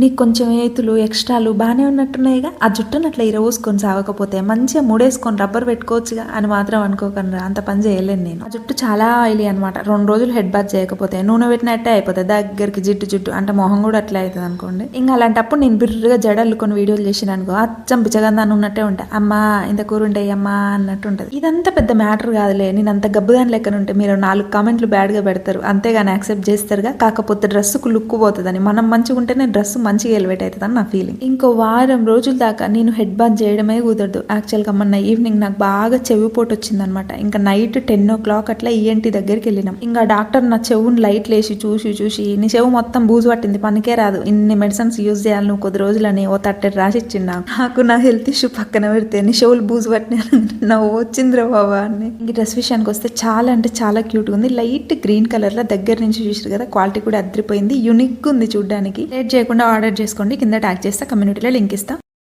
నీకు కొంచెం ఏతులు ఎక్స్ట్రాలు బాగానే ఉన్నట్టున్నాయిగా. ఆ జుట్టును అట్లా ఇరవూసుకొని సాగకపోతే మంచిగా ముడేసుకొని రబ్బర్ పెట్టుకోవచ్చుగా అని మాత్రం అనుకోకుండా అంత పని చేయలేను నేను. ఆ జుట్టు చాలా ఆయిలీ అనమాట రెండు రోజులు హెడ్ బాత్ చేయకపోతే నూనె పెట్టినట్టే అయిపోతుంది దగ్గరికి జిడ్డు జుట్టు అంటే మొహం కూడా అట్లా అవుతుంది అనుకోండి. ఇంకా అలాంటప్పుడు నేను బిర్రుగా జడలు కొన్ని వీడియోలు చేసిన అనుకో అచ్చం పిచ్చగంధాన్ని ఉన్నట్టే ఉంటాయి అమ్మా ఇంత కూర ఉంటాయి అమ్మా అన్నట్టు ఉంటుంది. ఇదంతా పెద్ద మ్యాటర్ కాదులే. నేను అంత గబ్బుదాని లెక్కన ఉంటే మీరు నాలుగు కామెంట్లు బ్యాడ్గా పెడతారు. అంతేగాని యాక్సెప్ట్ చేస్తారుగా. కాకపోతే డ్రెస్సుకు లుక్ పోతుందని. మనం మంచిగా ఉంటేనే డ్రెస్ మంచిగా ఎలివేట్ అవుతుందని నా ఫీలింగ్ ఇంకో వారం రోజుల దాకా నేను హెడ్ బాత్ చేయడమే కుదరదు. యాక్చువల్గా మొన్న ఈవినింగ్ నాకు బాగా చెవి పోటు వచ్చిందనమాట ఇంకా నైట్ టెన్ ఓ క్లాక్ అట్లా ఈఎన్టీ దగ్గరికి వెళ్ళినాం. ఇంకా డాక్టర్ నా చెవుని లైట్ లేసి చూసి చూసి నీ చెవు మొత్తం బూజు పట్టింది పనికే రాదు. ఇన్ని మెడిసిన్స్ యూజ్ చేయాలి నువ్వు కొద్ది రోజులని ఓ తట్టెడు రాసి ఇచ్చిండు నాకు. నా హెల్త్ ఇష్యూ పక్కన పెడితే నీ చెవులు బూజు పట్టిన నా వచ్చిందిరా బాబా అని. ఇంక డ్రెస్ విషయానికి వస్తే చాలా అంటే చాలా క్యూట్గా ఉంది. లైట్ గ్రీన్ కలర్లో దగ్గర నుంచి చూసారు కదా క్వాలిటీ కూడా అదిరిపోయింది యూనిక్ ఉంది చూడడానికి. లేట్ చేయకుండా ఆర్డర్ చేసుకోండి. కింద ట్యాగ్ చేస్తా కమ్యూనిటీలో లింక్ ఇస్తా.